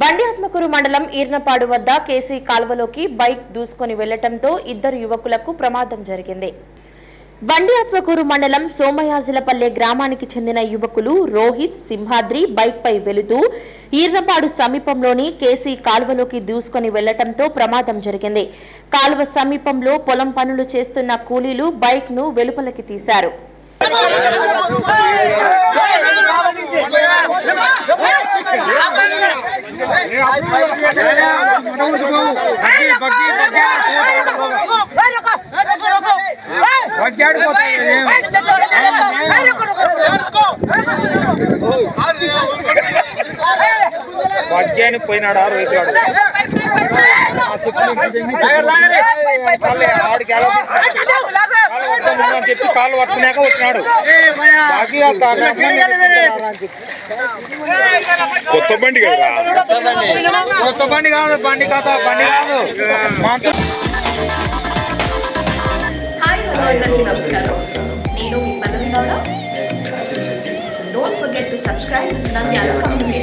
బండి ఆత్మకూరు మండలం ఈర్నపాడు వద్ద కేసీ కాల్వలోకి బైక్ దూసుకొని వెళ్ళటంతో ఇద్దరు యువకులకు ప్రమాదం జరిగింది. బండి ఆత్మకూరు మండలం సోమయాజులపల్లె గ్రామానికి చెందిన యువకులు రోహిత్ సింహాద్రి బైక్ పై వెళుతూ ఈర్నపాడు సమీపంలోని కేసీ కాలువలోకి దూసుకొని వెళ్ళటంతో ప్రమాదం జరిగింది. కాలువ సమీపంలో పొలం పనులు చేస్తున్న కూలీలు బైక్ను వెలుపలకి తీశారు. భాగ్యానికి పోయినాడు ఆ రోజు ఆ ఆడికి ఎలా అని చెప్పి కాళ్ళు పట్టుకున్నాక వచ్చినాడు. కొత్త బండి కదా. కొత్త బండి కాదు బండి కాదు బండి కాదు. అందరికీ నమస్కారం. నేను మీ Pallavi Gowda so don't forget to subscribe Nandyala communication